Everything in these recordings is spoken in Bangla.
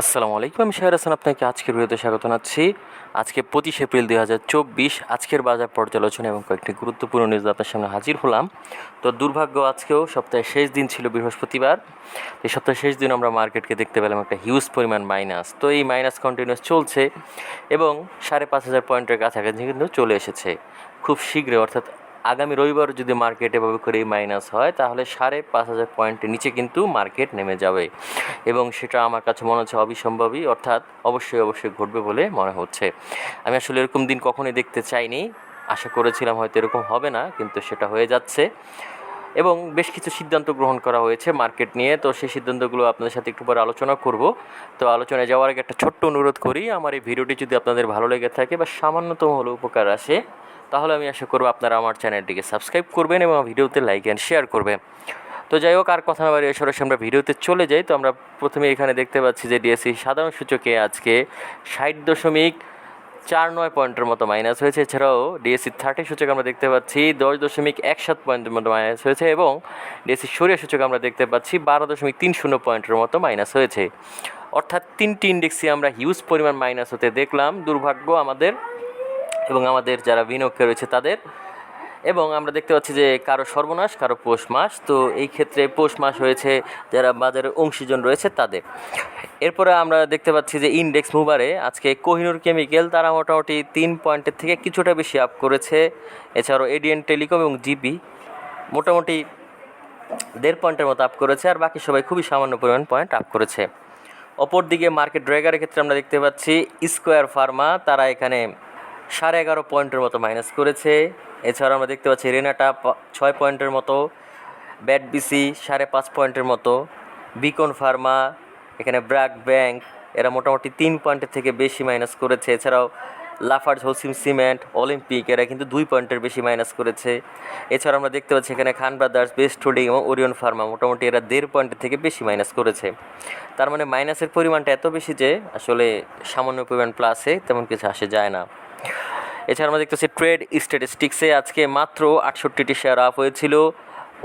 আসসালামু আলাইকুম, আমি শাহের হাসান আপনাকে আজকের ভিডিওতে স্বাগত জানাচ্ছি। আজকে পঁচিশ এপ্রিল দুই হাজার চব্বিশ, আজকের বাজার পর্যালোচনা এবং কয়েকটি গুরুত্বপূর্ণ নিউজ আপনার সামনে হাজির হলাম। তো দুর্ভাগ্য, আজকেও সপ্তাহের শেষ দিন ছিল বৃহস্পতিবার। এই সপ্তাহের শেষ দিন আমরা মার্কেটকে দেখতে পেলাম একটা হিউজ পরিমাণ মাইনাস তো এই মাইনাস কন্টিনিউস চলছে এবং সাড়ে পাঁচ হাজার পয়েন্টের কাছাকাছি কিন্তু চলে এসেছে। খুব শীঘ্রই, অর্থাৎ আগামী রবিবার যদি মার্কেট এভাবে করে মাইনাস হয়, তাহলে সাড়ে পাঁচ হাজার পয়েন্টের নিচে কিন্তু মার্কেট নেমে যাবে। এবং সেটা আমার কাছে মনে হচ্ছে অবিসম্ভবই অর্থাৎ অবশ্যই অবশ্যই ঘটবে বলে মনে হচ্ছে। আমি আসলে এরকম দিন কখনোই দেখতে চাইনি। আশা করেছিলাম হয়তো এরকম হবে না, কিন্তু সেটা হয়ে যাচ্ছে। এবং বেশ কিছু সিদ্ধান্ত গ্রহণ করা হয়েছে মার্কেট নিয়ে। তো সেই সিদ্ধান্তগুলো আপনাদের সাথে একটু পরে আলোচনা করব। তো আলোচনায় যাওয়ার আগে একটা ছোট্ট অনুরোধ করি, আমার এই ভিডিওটি যদি আপনাদের ভালো লেগে থাকে বা সামান্যতম হলো উপকার আসে, তাহলে আমি আশা করব আপনারা আমার চ্যানেলটিকে সাবস্ক্রাইব করবেন এবং ভিডিওতে লাইক অ্যান্ড শেয়ার করবেন। তো যাই হোক, আর কথা না বাড়িয়ে সরাসরি আমরা ভিডিওতে চলে যাই। তো আমরা প্রথমে এখানে দেখতে পাচ্ছি যে ডিএসসি সাধারণ সূচকে আজকে ষাট দশমিক চার নয় পয়েন্টের মতো মাইনাস হয়েছে। এছাড়াও ডিএসসি থার্টি সূচক আমরা দেখতে পাচ্ছি, দশ দশমিক এক সাত পয়েন্টের মতো মাইনাস হয়েছে এবং ডিএসসি সরিয়া সূচক আমরা দেখতে পাচ্ছি, বারো দশমিক তিন শূন্য পয়েন্টের মতো মাইনাস হয়েছে। অর্থাৎ তিনটি ইন্ডেক্সি আমরা হিউজ পরিমাণ মাইনাস হতে দেখলাম। দুর্ভাগ্য আমাদের এবং আমাদের যারা বিনিয়োগ রয়েছে তাদের এবং আমরা দেখতে পাচ্ছি যে কারও সর্বনাশ, কারও পৌষ মাস। তো এই ক্ষেত্রে পৌষ মাস হয়েছে, যারা বাজারে অংশীজন রয়েছে তাদের। এরপরে আমরা দেখতে পাচ্ছি যে ইন্ডেক্স মুভারে আজকে কোহিনুর কেমিক্যাল তারা মোটামুটি তিন পয়েন্টের থেকে কিছুটা বেশি আপ করেছে। এছাড়াও এডিএন টেলিকম এবং জিবি মোটামুটি দেড় পয়েন্টের মতো আপ করেছে আর বাকি সবাই খুবই সামান্য পরিমাণ পয়েন্ট আপ করেছে। অপরদিকে মার্কেট ড্রাইগারের ক্ষেত্রে আমরা দেখতে পাচ্ছি স্কোয়ার ফার্মা তারা এখানে সাড়ে এগারো পয়েন্টের মতো মাইনাস করেছে। এছাড়া আমরা দেখতে পাচ্ছি রেনাটা ছয় পয়েন্টের মতো, ব্যাট বিসি সাড়ে পাঁচ পয়েন্টের মতো, বিকন ফার্মা, এখানে ব্র্যাক ব্যাংক, এরা মোটামুটি তিন পয়েন্টের থেকে বেশি মাইনাস করেছে। এছাড়াও লাফার্জ হোসিম সিমেন্ট, অলিম্পিক, এরা কিন্তু দুই পয়েন্টের বেশি মাইনাস করেছে। এছাড়া আমরা দেখতে পাচ্ছি এখানে খান ব্রাদার্স, বেস্ট হোল্ডিং এবং ওরিয়ন ফার্মা মোটামুটি এরা দেড় পয়েন্টের থেকে বেশি মাইনাস করেছে। তার মানে মাইনাসের পরিমাণটা এত বেশি যে আসলে সামান্য পরিমাণ প্লাসে তেমন কিছু আসে যায় না। এছাড়া আমরা দেখতেছি ট্রেড স্ট্যাটিস্টিক্সে আজকে মাত্র আটষট্টিটি শেয়ার আপ হয়েছিল,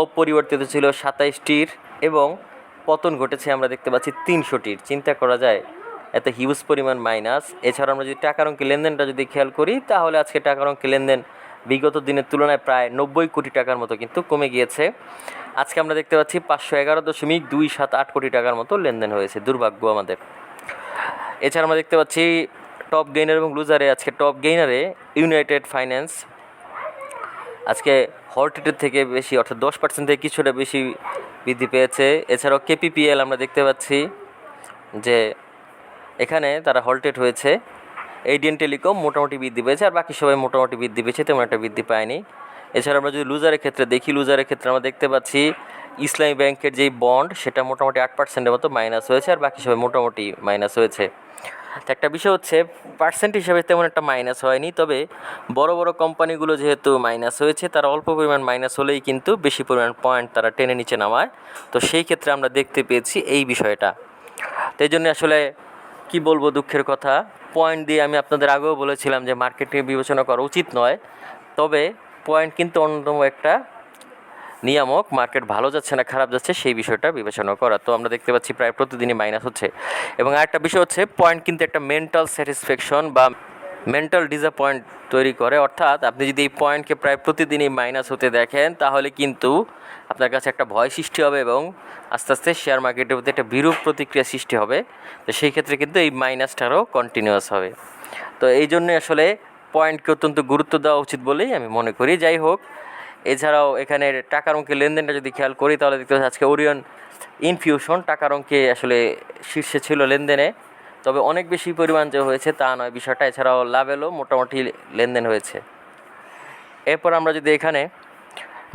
অপরিবর্তিত ছিল সাতাইশটির এবং পতন ঘটেছে আমরা দেখতে পাচ্ছি তিনশোটির। চিন্তা করা যায়, এত হিউজ পরিমাণ মাইনাস এছাড়া আমরা যদি টাকার অঙ্কে লেনদেনটা যদি খেয়াল করি, তাহলে আজকে টাকার অঙ্কে লেনদেন বিগত দিনের তুলনায় প্রায় নব্বই কোটি টাকার মতো কিন্তু কমে গিয়েছে। আজকে আমরা দেখতে পাচ্ছি পাঁচশো এগারো দশমিক দুই সাত আট কোটি টাকার মতো লেনদেন হয়েছে, দুর্ভাগ্য আমাদের। এছাড়া আমরা দেখতে পাচ্ছি টপ গেইনার এবং লুজারে আজকে টপ গেইনারে ইউনাইটেড ফাইন্যান্স আজকে হলটেটের থেকে বেশি, অর্থাৎ দশ পার্সেন্ট থেকে কিছুটা বেশি বৃদ্ধি পেয়েছে। এছাড়াও কেপিপিএল আমরা দেখতে পাচ্ছি যে এখানে তারা হলটেড হয়েছে। এডিএন টেলিকম মোটামুটি বৃদ্ধি পেয়েছে, আর বাকি সবাই মোটামুটি বৃদ্ধি পেয়েছে, তেমন একটা বৃদ্ধি পায়নি। এছাড়া আমরা যদি লুজারের ক্ষেত্রে দেখি লুজারের ক্ষেত্রে আমরা দেখতে পাচ্ছি ইসলামী ব্যাংকের যেই বন্ড সেটা মোটামুটি আট পার্সেন্টের মতো মাইনাস হয়েছে, আর বাকি সবাই মোটামুটি মাইনাস হয়েছে। একটা বিষয় হচ্ছে পার্সেন্ট হিসাবে তেমন একটা মাইনাস হয়নি, তবে বড় বড় কোম্পানিগুলো যেহেতু মাইনাস হয়েছে, তারা অল্প পরিমাণ মাইনাস হলেই কিন্তু বেশি পরিমাণ পয়েন্ট তারা টেনে নিচে নামায়। তো সেই ক্ষেত্রে আমরা দেখতে পেয়েছি এই বিষয়টা। তো জন্য আসলে কি বলব দুঃখের কথা পয়েন্ট দিয়ে আমি আপনাদের আগেও বলেছিলাম যে মার্কেটে বিবেচনা করা উচিত নয়, তবে পয়েন্ট কিন্তু অন্যতম একটা নিয়ামক, মার্কেট ভালো যাচ্ছে না খারাপ যাচ্ছে সেই বিষয়টা বিবেচনা করা। তো আমরা দেখতে পাচ্ছি প্রায় প্রতিদিনই মাইনাস হচ্ছে। এবং আরেকটা বিষয় হচ্ছে পয়েন্ট কিন্তু একটা মেন্টাল স্যাটিসফ্যাকশন বা মেন্টাল ডিসঅ্যাপয়েন্ট তৈরি করে। অর্থাৎ আপনি যদি এই পয়েন্টকে প্রায় প্রতিদিনই মাইনাস হতে দেখেন, তাহলে কিন্তু আপনার কাছে একটা ভয় সৃষ্টি হবে এবং আস্তে আস্তে শেয়ার মার্কেটের প্রতি একটা বিরূপ প্রতিক্রিয়া সৃষ্টি হবে। তো সেই ক্ষেত্রে কিন্তু এই মাইনাসটারও কন্টিনিউয়াস হবে। তো এই জন্যই আসলে পয়েন্টকে অত্যন্ত গুরুত্ব দেওয়া উচিত বলেই আমি মনে করি। যাই হোক এছাড়াও এখানে টাকার অঙ্কে লেনদেনটা যদি খেয়াল করি, তাহলে দেখতে পাচ্ছি আজকে ওরিয়ন ইনফিউশন টাকার অঙ্কে আসলে শীর্ষে ছিল লেনদেনে। তবে অনেক বেশি পরিমাণ যে হয়েছে তা নয়, বিষয়টা এছাড়াও লাভেলও মোটামুটি লেনদেন হয়েছে। এরপর আমরা যদি এখানে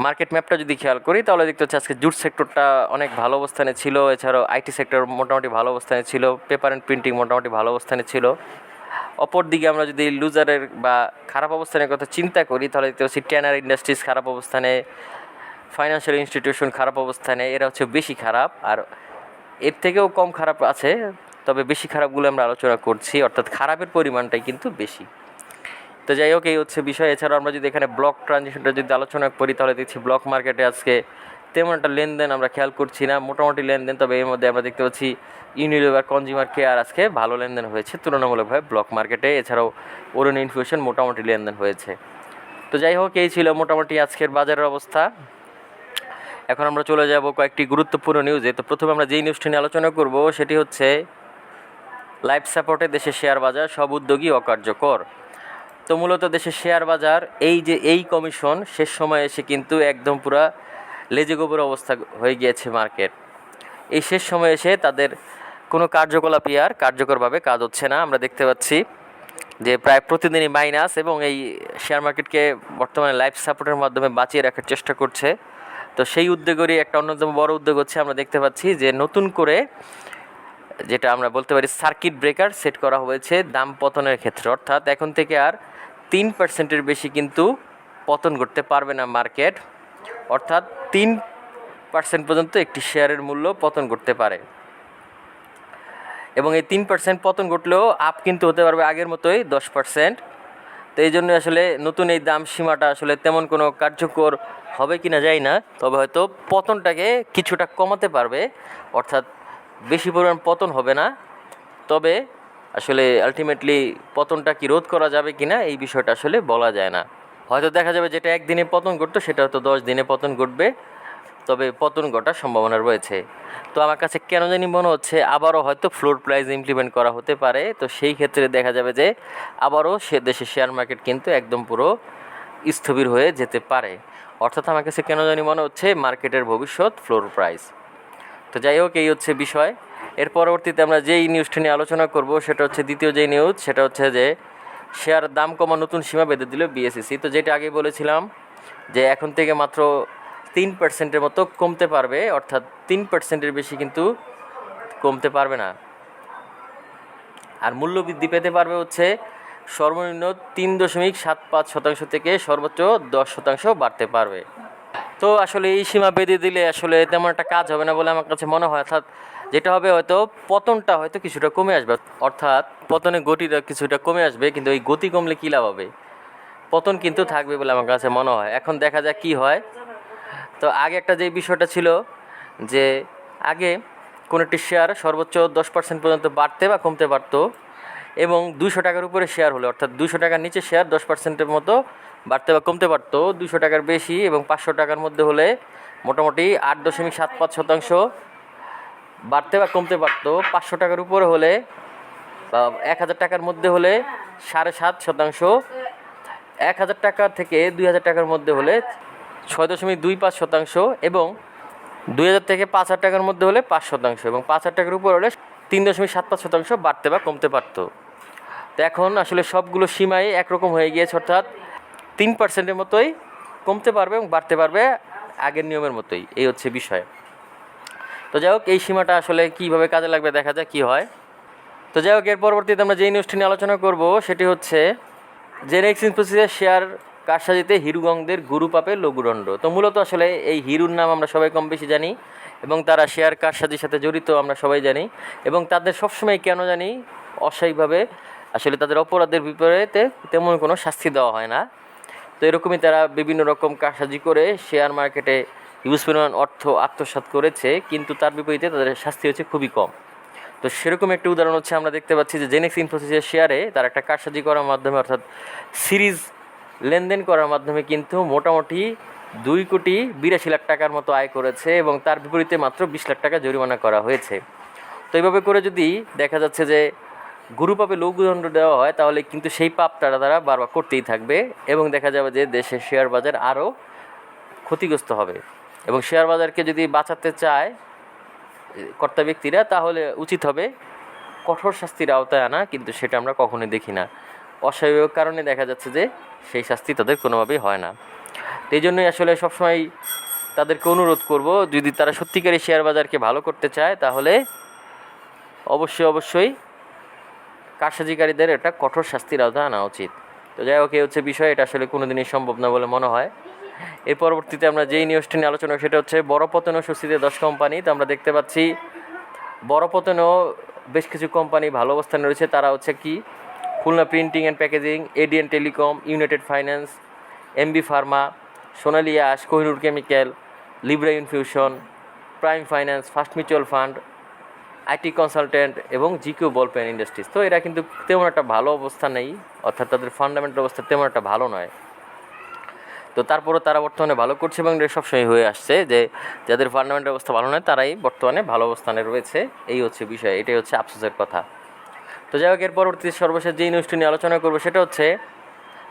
মার্কেট ম্যাপটা যদি খেয়াল করি, তাহলে দেখতে হচ্ছে আজকে জুট সেক্টরটা অনেক ভালো অবস্থানে ছিল। এছাড়াও আইটি সেক্টর মোটামুটি ভালো অবস্থানে ছিল। পেপার অ্যান্ড প্রিন্টিং মোটামুটি ভালো অবস্থানে ছিল। অপরদিকে আমরা যদি লুজারের বা খারাপ অবস্থানের কথা চিন্তা করি, তাহলে দেখতে পাচ্ছি ট্যানার ইন্ডাস্ট্রিজ খারাপ অবস্থানে ফাইন্যান্সিয়াল ইনস্টিটিউশন খারাপ অবস্থানে, এরা হচ্ছে বেশি খারাপ। আর এর থেকেও কম খারাপ আছে, তবে বেশি খারাপগুলো আমরা আলোচনা করছি, অর্থাৎ খারাপের পরিমাণটাই কিন্তু বেশি। তো যাই হোক, এই হচ্ছে বিষয়। এছাড়াও আমরা যদি এখানে ব্লক ট্রানজেকশনটা যদি আলোচনা করি, তাহলে দেখছি ব্লক মার্কেটে আজকে তেমন একটা লেনদেন আমরা খেয়াল করছি না, মোটামুটি লেনদেন, তবে এর মধ্যে আমরা দেখতে পাচ্ছি ইউনিলিভার কনজিউমার কেয়ার আজকে ভালো লেনদেন হয়েছে, তুলনামূলকভাবে ব্লক মার্কেটে এছাড়াও অরুণ ইনফিউশন মোটামুটি লেনদেন হয়েছে। তো যাই হোক, এই ছিল মোটামুটি আজকের বাজারের অবস্থা। এখন আমরা চলে যাব কয়েকটি গুরুত্বপূর্ণ নিউজে তো প্রথমে আমরা যেই নিউজটি নিয়ে আলোচনা করব, সেটি হচ্ছে লাইফ সাপোর্টে দেশের শেয়ার বাজার সব উদ্যোগী অকার্যকর। তো মূলত দেশের শেয়ার বাজার, এই যে এই কমিশন শেষ সময়ে এসে কিন্তু একদম পুরা লেজে গোবর অবস্থা হয়ে গিয়েছে মার্কেট। এই শেষ সময়ে এসে তাদের কোনো কার্যকলাপই আর কার্যকরভাবে কাজ হচ্ছে না। আমরা দেখতে পাচ্ছি যে প্রায় প্রতিদিনই মাইনাস এবং এই শেয়ার মার্কেটকে বর্তমানে লাইফ সাপোর্টের মাধ্যমে বাঁচিয়ে রাখার চেষ্টা করছে। তো সেই উদ্যোগেরই একটা অন্যতম বড় উদ্যোগ হচ্ছে আমরা দেখতে পাচ্ছি যে নতুন করে যেটা আমরা বলতে পারি সার্কিট ব্রেকার সেট করা হয়েছে দাম পতনের ক্ষেত্রে। অর্থাৎ এখন থেকে আর তিন পার্সেন্টের বেশি কিন্তু পতন করতে পারবে না মার্কেট অর্থাৎ তিন পার্সেন্ট পর্যন্ত একটি শেয়ারের মূল্য পতন করতে পারে। এবং এই তিন পার্সেন্ট পতন ঘটলেও আপ কিন্তু হতে পারবে আগের মতোই দশ পার্সেন্ট তো এই জন্য আসলে নতুন এই দাম সীমাটা আসলে তেমন কোনো কার্যকর হবে কি না না, তবে হয়তো পতনটাকে কিছুটা কমাতে পারবে। অর্থাৎ বেশি পরিমাণ পতন হবে না। তবে আসলে আলটিমেটলি পতনটা কি রোধ করা যাবে কি না এই বিষয়টা আসলে বলা যায় না। হয়তো দেখা যাবে যেটা একদিনে পতন ঘটতো, সেটা হয়তো দশ দিনে পতন ঘটবে, তবে পতন ঘটার সম্ভাবনা রয়েছে। তো আমার কাছে কেন জানি মনে হচ্ছে আবারও হয়তো ফ্লোর প্রাইস ইমপ্লিমেন্ট করা হতে পারে। তো সেই ক্ষেত্রে দেখা যাবে যে আবারও সে দেশের শেয়ার মার্কেট কিন্তু একদম পুরো স্থবির হয়ে যেতে পারে। অর্থাৎ আমার কাছে কেন জানি মনে হচ্ছে মার্কেটের ভবিষ্যৎ ফ্লোর প্রাইস তো যাই হোক, এই হচ্ছে বিষয়। এর পরবর্তীতে আমরা যেই নিউজটি নিয়ে আলোচনা করব, সেটা হচ্ছে দ্বিতীয় যেই নিউজ সেটা হচ্ছে যে শেয়ার দাম কমা নতুন সীমা বেঁধে দিল বিএসসি তো যেটা আগে বলেছিলাম যে এখন থেকে মাত্র তিন পার্সেন্টের মতো কমতে পারবে, অর্থাৎ তিন পার্সেন্টের বেশি কিন্তু কমতে পারবে না। আর মূল্য বৃদ্ধি পেতে পারবে হচ্ছে সর্বনিম্ন তিন দশমিক সাত পাঁচ শতাংশ থেকে সর্বোচ্চ দশ শতাংশ বাড়তে পারবে। তো আসলে এই সীমা বেঁধে দিলে আসলে তেমন একটা কাজ হবে না বলে আমার কাছে মনে হয়। অর্থাৎ যেটা হবে হয়তো পতনটা হয়তো কিছুটা কমে আসবে। অর্থাৎ পতনের গতিটা কিছুটা কমে আসবে, কিন্তু এই গতি কমলে কী লাভ হবে? পতন কিন্তু থাকবে বলে আমার কাছে মনে হয়। এখন দেখা যাক কী হয়। তো আগে একটা যে বিষয়টা ছিল যে আগে কোনো একটি শেয়ার সর্বোচ্চ দশ পার্সেন্ট পর্যন্ত বাড়তে বা কমতে পারতো এবং দুশো টাকার উপরে শেয়ার হলে। অর্থাৎ দুশো টাকার নিচে শেয়ার দশ পার্সেন্টের মতো বাড়তে বা কমতে পারতো। দুশো টাকার বেশি এবং পাঁচশো টাকার মধ্যে হলে মোটামুটি আট দশমিক সাত পাঁচ শতাংশ বাড়তে বা কমতে পারতো, পাঁচশো টাকার উপরে হলে বা এক হাজার টাকার মধ্যে হলে সাড়ে সাত শতাংশ। এক হাজার টাকা থেকে দুই হাজার টাকার মধ্যে হলে ছয় দশমিক দুই পাঁচ শতাংশ এবং দুই হাজার থেকে পাঁচ হাজার টাকার মধ্যে হলে পাঁচ শতাংশ এবং পাঁচ হাজার টাকার উপর হলে তিন দশমিক সাত পাঁচ শতাংশ বাড়তে বা কমতে পারতো। তো এখন আসলে সবগুলো সীমাই একরকম হয়ে গিয়েছে, অর্থাৎ তিন পার্সেন্টের মতোই কমতে পারবে এবং বাড়তে পারবে আগের নিয়মের মতোই। এই হচ্ছে বিষয়। তো যাই হোক, এই সীমাটা আসলে কীভাবে কাজে লাগবে দেখা যাক কী হয়। তো যাই হোক, এর পরবর্তীতে আমরা যেই নিউজটি নিয়ে আলোচনা করব, সেটি হচ্ছে জেনেক্স ইনফোসিসের শেয়ার কারসাজিতে হিরুগংদের গুরু পাপে লঘুদণ্ড। তো মূলত আসলে এই হিরুর নাম আমরা সবাই কম বেশি জানি এবং তারা শেয়ার কারসাজির সাথে জড়িত আমরা সবাই জানি এবং তাদের সবসময় কেন জানি অস্বাভাবিকভাবে আসলে তাদের অপরাধের বিপরীতে তেমন কোনো শাস্তি দেওয়া হয় না। তো এরকমই তারা বিভিন্ন রকম কারসাজি করে শেয়ার মার্কেটে হিউজ পরিমাণ অর্থ আত্মসাৎ করেছে, কিন্তু তার বিপরীতে তাদের শাস্তি হচ্ছে খুবই কম। তো সেরকম একটা উদাহরণ হচ্ছে আমরা দেখতে পাচ্ছি যে জেনেক্স ইনফোসিসের শেয়ারে তার একটা কারসাজি করার মাধ্যমে, অর্থাৎ সিরিজ লেনদেন করার মাধ্যমে কিন্তু মোটামুটি দুই কোটি বিরাশি লাখ টাকার মতো আয় করেছে এবং তার বিপরীতে মাত্র বিশ লাখ টাকা জরিমানা করা হয়েছে। তো এইভাবে করে যদি দেখা যাচ্ছে যে গুরু পাপে লঘুদণ্ড দেওয়া হয়, তাহলে কিন্তু সেই পাপটা তারা বারবার করতেই থাকবে এবং দেখা যাবে যে দেশের শেয়ার বাজার আরও ক্ষতিগ্রস্ত হবে। এবং শেয়ার বাজারকে যদি বাঁচাতে চায় কর্তা ব্যক্তিরা, তাহলে উচিত হবে কঠোর শাস্তির আওতায় আনা, কিন্তু সেটা আমরা কখনোই দেখি না। অস্বাভাবিক কারণে দেখা যাচ্ছে যে সেই শাস্তি তাদের কোনোভাবেই হয় না। এই জন্যই আসলে সবসময় তাদেরকে অনুরোধ করব, যদি তারা সত্যিকারই শেয়ার বাজারকে ভালো করতে চায়, তাহলে অবশ্যই অবশ্যই কারসাজিকারীদের একটা কঠোর শাস্তির আওতায় আনা উচিত। তো যাই হোক, এই হচ্ছে বিষয়, এটা আসলে কোনো দিনই সম্ভব না বলে মনে হয়। এর পরবর্তীতে আমরা যেই নিউজটি নিয়ে আলোচনা সেটা হচ্ছে বড় পতন স্বস্তিতে দশ কোম্পানি তো আমরা দেখতে পাচ্ছি বড় পতনেও বেশ কিছু কোম্পানি ভালো অবস্থানে রয়েছে। তারা হচ্ছে কি? Khulna printing and packaging ADN telecom united finance MB pharma Sonali Aansh Kohinoor chemical Libra infusion prime finance first mutual fund IT consultant এবং জিকিউ বল পেন ইন্ডাস্ট্রিজ তো এরা কিন্তু তেমন একটা ভালো অবস্থা নেই, অর্থাৎ তাদের ফান্ডামেন্টাল অবস্থা তেমন একটা ভালো নয়। তো তারপরে তারা বর্তমানে ভালো করছে এবং এটা সবসময় হয়ে আসছে যে যাদের ফান্ডামেন্টাল অবস্থা ভালো নয়, তারাই বর্তমানে ভালো অবস্থানে রয়েছে। এই হচ্ছে বিষয়, এটাই হচ্ছে আফসোসের কথা। তো যাই হোক, এর পরবর্তী সর্বশেষ যে নিউজটি নিয়ে আলোচনা করব, সেটা হচ্ছে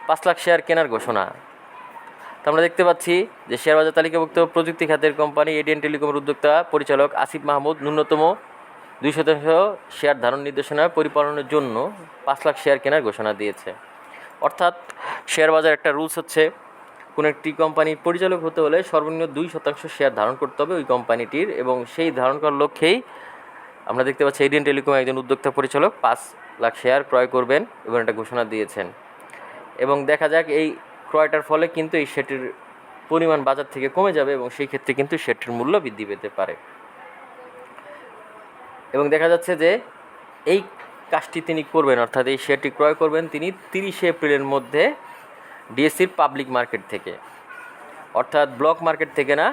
পাঁচ লাখ শেয়ার কেনার ঘোষণা। তো আমরা দেখতে পাচ্ছি যে শেয়ার বাজার তালিকাভুক্ত প্রযুক্তি খাতের কোম্পানি এডিএন টেলিকমের উদ্যোক্তা পরিচালক আসিফ মাহমুদ ন্যূনতম দুই শতাংশ শেয়ার ধারণ নির্দেশনা পরিপালনের জন্য পাঁচ লাখ শেয়ার কেনার ঘোষণা দিয়েছে। অর্থাৎ শেয়ার বাজার একটা রুলস হচ্ছে কোনো একটি কোম্পানির পরিচালক হতে হলে সর্বনিম্ন দুই শতাংশ শেয়ার ধারণ করতে হবে ওই কোম্পানিটির এবং সেই ধারণ করার লক্ষ্যেই আমরা দেখতে পাচ্ছি এডিয়ান টেলিকম একজন উদ্যোক্তা পরিচালক পাঁচ লাখ শেয়ার ক্রয় করবেন এবং একটা ঘোষণা দিয়েছেন। এবং দেখা যাক এই ক্রয়টার ফলে কিন্তু এই শেয়ারটির পরিমাণ বাজার থেকে কমে যাবে এবং সেই ক্ষেত্রে কিন্তু শেয়ারটির মূল্য বৃদ্ধি পেতে পারে। এবং দেখা যাচ্ছে যে এই কাজটি তিনি করবেন, অর্থাৎ এই শেয়ারটি ক্রয় করবেন তিনি তিরিশে এপ্রিলের মধ্যে ডিএসসির পাবলিক মার্কেট থেকে। অর্থাৎ ব্লক মার্কেট থেকে না,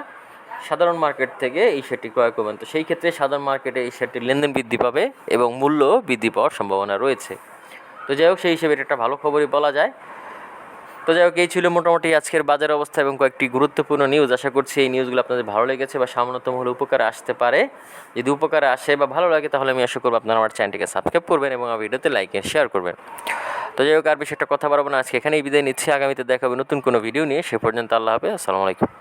সাধারণ মার্কেট থেকে এই শেয়ারটি ক্রয় করবেন। তো সেই ক্ষেত্রে সাধারণ মার্কেটে এই শেয়ারটির লেনদেন বৃদ্ধি পাবে এবং মূল্য বৃদ্ধি পাওয়ার সম্ভাবনা রয়েছে। তো যাই হোক, সেই হিসেবে এটা একটা ভালো খবরই বলা যায়। তো যাই হোক, এই ছিল মোটামুটি আজকের বাজার অবস্থা এবং কয়েকটি গুরুত্বপূর্ণ নিউজ আশা করছি এই নিউজগুলো আপনাদের ভালো লেগেছে বা সামান্যতম হলে উপকারে আসতে পারে। যদি উপকারে আসে বা ভালো লাগে, তাহলে আমি আশা করব আপনারা আমার চ্যানেলটিকে সাবস্ক্রাইব করবেন এবং আমার ভিডিওতে লাইক শেয়ার করবেন। তো যাই হোক, আর একটা কথা বাড়াবো না। আজকে এখানেই বিদায় নিচ্ছি। আগামীতে দেখাবে নতুন কোনো ভিডিও নিয়ে। সে পর্যন্ত আল্লাহ হাফেজ। আসসালামু আলাইকুম।